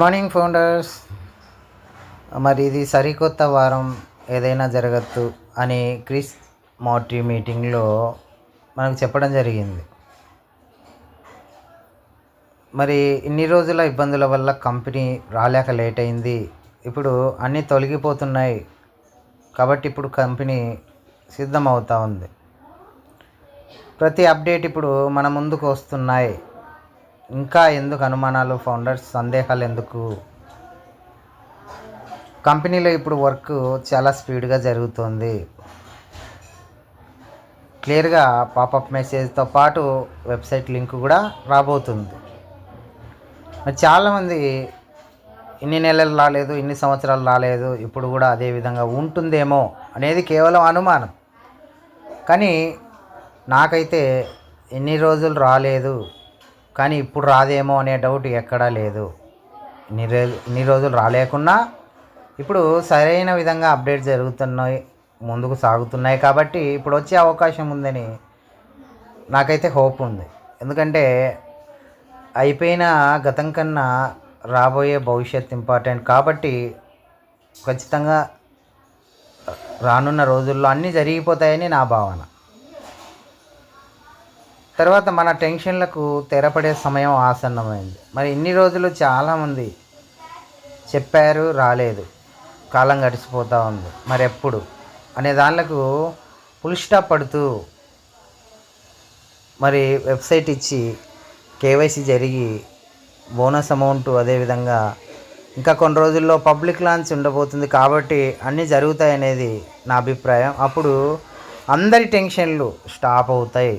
Good morning founders మరి ఇది సరికొత్త వారం ఏదైనా జరగచ్చు అని క్రిస్ మార్టీ మీటింగ్లో మనకు చెప్పడం జరిగింది. మరి ఇన్ని రోజుల ఇబ్బందుల వల్ల కంపెనీ రాలేక లేట్ అయింది. ఇప్పుడు అన్నీ తొలగిపోతున్నాయి. కాబట్టి ఇప్పుడు కంపెనీ సిద్ధమవుతా ఉంది. ప్రతి అప్డేట్ ఇప్పుడు మన ముందుకు వస్తున్నాయి. ఇంకా ఎందుకు అనుమానాలు ఫౌండర్స్ సందేహాలు ఎందుకు? కంపెనీలో ఇప్పుడు వర్క్ చాలా స్పీడ్గా జరుగుతుంది. క్లియర్గా పాపప్ మెసేజ్తో పాటు వెబ్సైట్ లింక్ కూడా రాబోతుంది. మరి చాలామంది ఇన్ని నెలలు రాలేదు ఇన్ని సంవత్సరాలు రాలేదు ఇప్పుడు కూడా అదే విధంగా ఉంటుందేమో అనేది కేవలం అనుమానం. కానీ నాకైతే ఎన్ని రోజులు రాలేదు కానీ ఇప్పుడు రాదేమో అనే డౌట్ ఎక్కడా లేదు. ఇన్ని రోజు ఇన్ని రోజులు రాలేకున్నా ఇప్పుడు సరైన విధంగా అప్డేట్ జరుగుతున్నాయి ముందుకు సాగుతున్నాయి కాబట్టి ఇప్పుడు వచ్చే అవకాశం ఉందని నాకైతే హోప్ ఉంది. ఎందుకంటే అయిపోయిన గతం కన్నా రాబోయే భవిష్యత్ ఇంపార్టెంట్ కాబట్టి ఖచ్చితంగా రానున్న రోజుల్లో అన్నీ జరిగిపోతాయని నా భావన. తర్వాత మన టెన్షన్లకు తెరపడే సమయం ఆసన్నమైంది. మరి ఇన్ని రోజులు చాలామంది చెప్పారు రాలేదు. కాలం గడిచిపోతూ ఉంది. మరి ఎప్పుడు? అనే దానిలకు పులిస్టాప్ పడుతూ మరి వెబ్సైట్ ఇచ్చి కేవైసీ జరిగి బోనస్ అమౌంట్ అదేవిధంగా ఇంకా కొన్ని రోజుల్లో పబ్లిక్ లాంచ్ ఉండబోతుంది కాబట్టి అన్నీ జరుగుతాయి అనేది నా అభిప్రాయం. అప్పుడు అందరి టెన్షన్లు స్టాప్ అవుతాయి.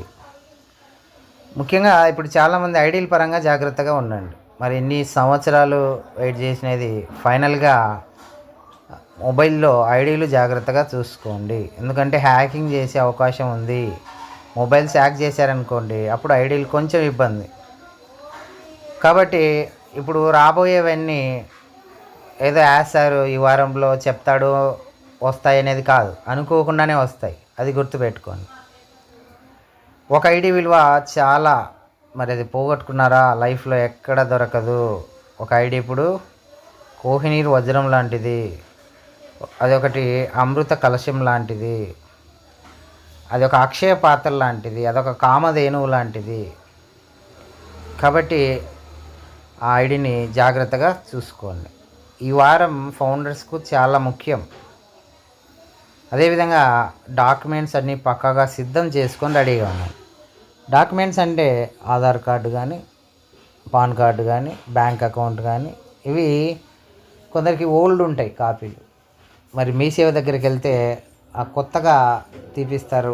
ముఖ్యంగా ఇప్పుడు చాలామంది ఐడియల్ పరంగా జాగ్రత్తగా ఉండండి. మరి ఇన్ని సంవత్సరాలు వెయిట్ చేసినది? ఫైనల్గా మొబైల్లో ఐడీలు జాగ్రత్తగా చూసుకోండి. ఎందుకంటే హ్యాకింగ్ చేసే అవకాశం ఉంది. మొబైల్స్ హ్యాక్ చేశారనుకోండి అప్పుడు ఐడీలు కొంచెం ఇబ్బంది. కాబట్టి ఇప్పుడు రాబోయేవన్నీ ఏదో వేస్తారు ఈ వారంలో చెప్తాడు వస్తాయి అనేది కాదు. అనుకోకుండానే వస్తాయి. అది గుర్తుపెట్టుకోండి. ఒక ఐడి విలువ చాలా. మరి అది పోగొట్టుకున్నారా? లైఫ్లో ఎక్కడ దొరకదు. ఒక ఐడి ఇప్పుడు కోహినీరు వజ్రం లాంటిది. అదొకటి అమృత కలశం లాంటిది. అది ఒక అక్షయ పాత్ర లాంటిది. అదొక కామధేనువు లాంటిది. కాబట్టి ఆ ఐడిని జాగ్రత్తగా చూసుకోండి. ఈ వారం ఫౌండర్స్కు చాలా ముఖ్యం. అదేవిధంగా డాక్యుమెంట్స్ అన్నీ పక్కాగా సిద్ధం చేసుకొని రెడీగా ఉన్నాయి డాక్యుమెంట్స్ అంటే ఆధార్ కార్డు కానీ పాన్ కార్డు కానీ బ్యాంక్ అకౌంట్ కానీ ఇవి కొందరికి ఓల్డ్ ఉంటాయి కాపీలు. మరి మీ సేవ దగ్గరికి వెళ్తే ఆ కొత్తగా తీపిస్తారు.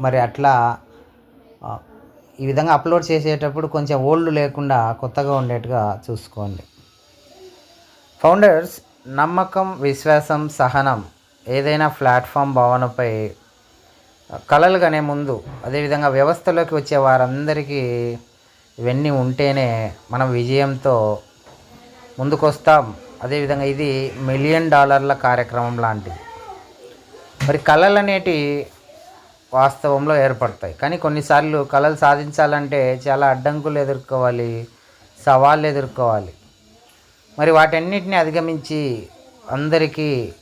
మరి అట్లా ఈ విధంగా అప్లోడ్ చేసేటప్పుడు కొంచెం ఓల్డ్ లేకుండా కొత్తగా ఉండేట్టుగా చూసుకోండి. ఫౌండర్స్ నమ్మకం విశ్వాసం సహనం ఏదైనా ప్లాట్ఫామ్ భావనపై కళలు కనే ముందు అదేవిధంగా వ్యవస్థలోకి వచ్చే వారందరికీ ఇవన్నీ ఉంటేనే మనం విజయంతో ముందుకొస్తాం. అదేవిధంగా ఇది మిలియన్ డాలర్ల కార్యక్రమం లాంటిది. మరి కళలు అనేటి వాస్తవంలో ఏర్పడతాయి. కానీ కొన్నిసార్లు కళలు సాధించాలంటే చాలా అడ్డంకులు ఎదుర్కోవాలి సవాళ్ళు ఎదుర్కోవాలి. మరి వాటన్నిటిని అధిగమించి అందరికీ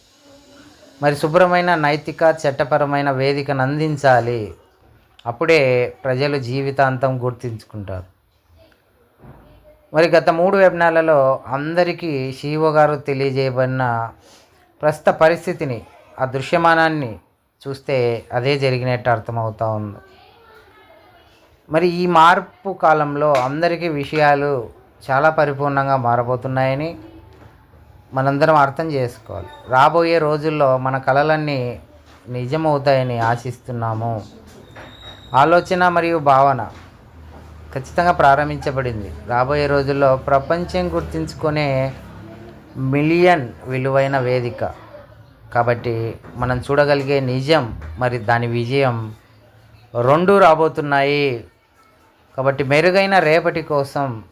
మరి శుభ్రమైన నైతిక చట్టపరమైన వేదికను అందించాలి అప్పుడే ప్రజలు జీవితాంతం గుర్తించుకుంటారు. మరి గత మూడు వెబినార్లలో అందరికీ శివ గారు తెలియజేయబడిన ప్రస్తుత పరిస్థితిని ఆ దృశ్యమానాన్ని చూస్తే అదే జరిగినట్టు అర్థమవుతూ ఉంది. మరి ఈ మార్పు కాలంలో అందరికీ విషయాలు చాలా పరిపూర్ణంగా మారబోతున్నాయని మనందరం అర్థం చేసుకోవాలి. రాబోయే రోజుల్లో మన కళలన్నీ నిజమవుతాయని ఆశిస్తున్నాము. ఆలోచన మరియు భావన ఖచ్చితంగా ప్రారంభించబడింది. రాబోయే రోజుల్లో ప్రపంచం గుర్తించుకునే మిలియన్ విలువైన వేదిక. కాబట్టి మనం చూడగలిగే నిజం మరి దాని విజయం రెండు రాబోతున్నాయి. కాబట్టి మెరుగైన రేపటి కోసం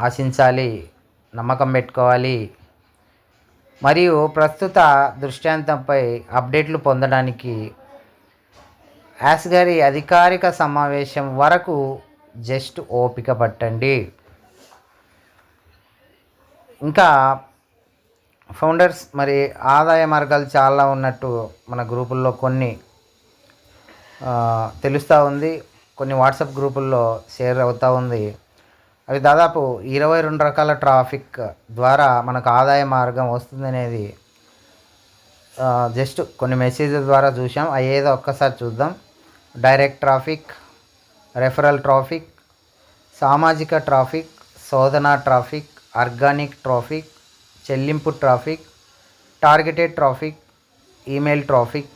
ఆశించాలి నమ్మకం పెట్టుకోవాలి. మరియు ప్రస్తుత దృష్టాంతంపై అప్డేట్లు పొందడానికి యాస్ గారి అధికారిక సమావేశం వరకు జస్ట్ ఓపిక పట్టండి. ఇంకా ఫౌండర్స్ మరి ఆదాయ మార్గాలు చాలా ఉన్నట్టు మన గ్రూపుల్లో కొన్ని తెలుస్తూ ఉంది. కొన్ని వాట్సాప్ గ్రూపుల్లో షేర్ అవుతూ ఉంది. అవి దాదాపు ఇరవై రెండు రకాల ట్రాఫిక్ ద్వారా మనకు ఆదాయ మార్గం వస్తుందనేది జస్ట్ కొన్ని మెసేజ్ల ద్వారా చూసాం అవి ఏదో ఒక్కసారి చూద్దాం. డైరెక్ట్ ట్రాఫిక్ రెఫరల్ ట్రాఫిక్ సామాజిక ట్రాఫిక్ శోధన ట్రాఫిక్ ఆర్గానిక్ ట్రాఫిక్ చెల్లింపు traffic targeted traffic email traffic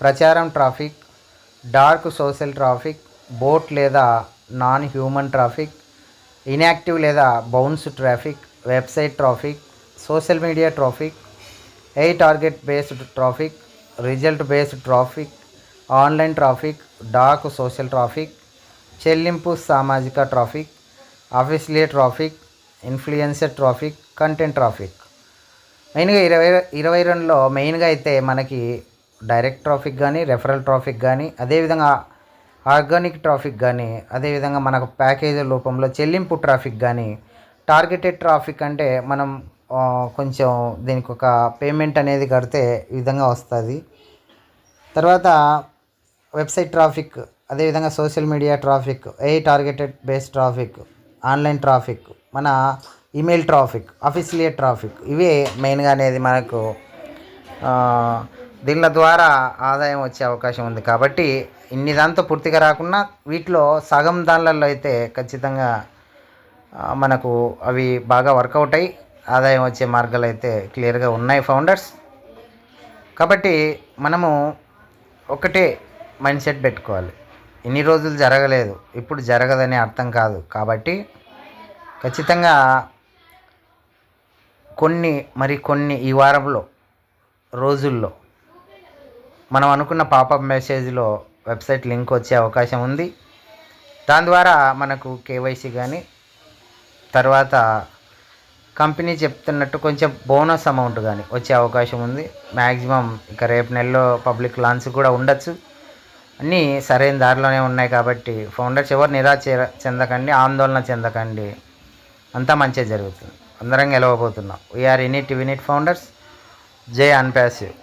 ప్రచారం traffic dark social traffic bot లేదా నాన్ హ్యూమన్ ట్రాఫిక్ ఇన్యాక్టివ్ లేదా bounce traffic website traffic social media traffic a target based traffic result based traffic online traffic dark social traffic చెల్లింపు సామాజిక traffic officially traffic influencer traffic content traffic మెయిన్గా ఇరవై ఇరవై రెండులో మెయిన్గా అయితే మనకి డైరెక్ట్ ట్రాఫిక్ కానీ రెఫరల్ ట్రాఫిక్ కానీ అదేవిధంగా ఆర్గానిక్ ట్రాఫిక్ కానీ అదేవిధంగా మనకు ప్యాకేజీ రూపంలో చెల్లింపు ట్రాఫిక్ కానీ టార్గెటెడ్ ట్రాఫిక్ అంటే మనం కొంచెం దీనికి ఒక పేమెంట్ అనేది కడితే ఈ విధంగా వస్తుంది. తర్వాత వెబ్సైట్ ట్రాఫిక్ అదేవిధంగా social media traffic a targeted based traffic online traffic మన ఈమెయిల్ ట్రాఫిక్ అఫీషియల్ ట్రాఫిక్ ఇవే మెయిన్గా అనేది మనకు ఆ, దీనిల ద్వారా ఆదాయం వచ్చే అవకాశం ఉంది. కాబట్టి ఇన్ని దాంతో పూర్తిగా రాకుండా వీటిలో సగం దానిలలో అయితే ఖచ్చితంగా మనకు అవి బాగా వర్కౌట్ అయ్యి ఆదాయం వచ్చే మార్గాలు అయితే క్లియర్గా ఉన్నాయి ఫౌండర్స్. కాబట్టి మనము ఒకటే మైండ్ సెట్ పెట్టుకోవాలి. ఇన్ని రోజులు జరగలేదు. ఇప్పుడు జరగదని అర్థం కాదు. కాబట్టి ఖచ్చితంగా కొన్ని మరి కొన్ని ఈ వారంలో రోజుల్లో మనం అనుకున్న పాపప్ మెసేజ్లో వెబ్సైట్ లింక్ వచ్చే అవకాశం ఉంది. దాని ద్వారా మనకు కేవైసీ కానీ తర్వాత కంపెనీ చెప్తున్నట్టు కొంచెం బోనస్ అమౌంట్ కానీ వచ్చే అవకాశం ఉంది. మ్యాక్సిమం ఇక రేపు నెలలో పబ్లిక్ లాంచ్ కూడా ఉండొచ్చు. అన్నీ సరైన దారిలోనే ఉన్నాయి కాబట్టి ఫౌండర్స్ ఎవరు నిరాశ చెందకండి ఆందోళన చెందకండి. అంతా మంచిగా జరుగుతుంది. అందరం గెలవబోతున్నాం. We are in it win it founders జై అన్పాసివ్